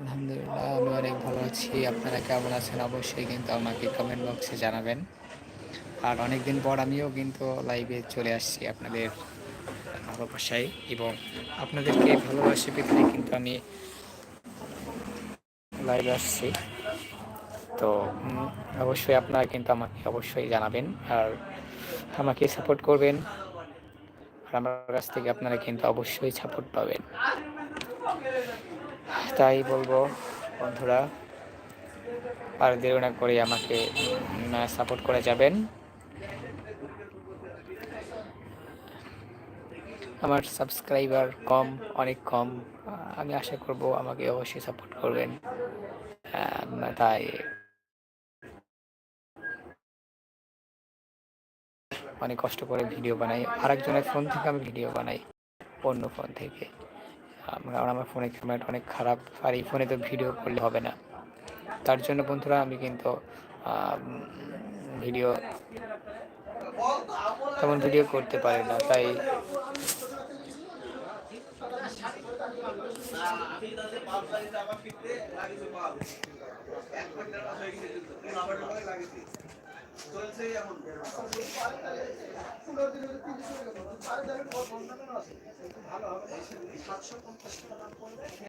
আলহামদুলিল্লাহ, আমি অনেক ভালো আছি। আপনারা কেমন আছেন? অবশ্যই কিন্তু আমাকে কমেন্ট বক্সে জানাবেন। আর অনেকদিন পর আমিও কিন্তু লাইভে চলে আসছি আপনাদের ভালোবাসায় এবং আপনাদেরকে ভালোবাসে পেতে কিন্তু আমি লাইভে আসছি। তো অবশ্যই আপনারা কিন্তু আমাকে অবশ্যই জানাবেন আর আমাকে সাপোর্ট করবেন। আর আমার কাছ থেকে আপনারা কিন্তু অবশ্যই সাপোর্ট পাবেন। তাই বলব, বন্ধুরা, আর দেরি না করে আমাকে সাপোর্ট করে যাবেন। আমার সাবস্ক্রাইবার কম, অনেক কম আমি আশা করব আমাকে অবশ্যই সাপোর্ট করবেন। তাই অনেক কষ্ট করে ভিডিও বানাই। আরেকজনের ফোন থেকে আমি ভিডিও বানাই, অন্য ফোন থেকে। কারণ আমার ফোনের ক্যামেরাটা অনেক খারাপ আর এই ফোনে তো ভিডিও করলে হবে না। তার জন্য বন্ধুরা আমি কিন্তু ভিডিও তেমন ভিডিও করতে পারি না, তাই ভালো হবে সাতশো পঞ্চাশ টাকা দাম পড়বে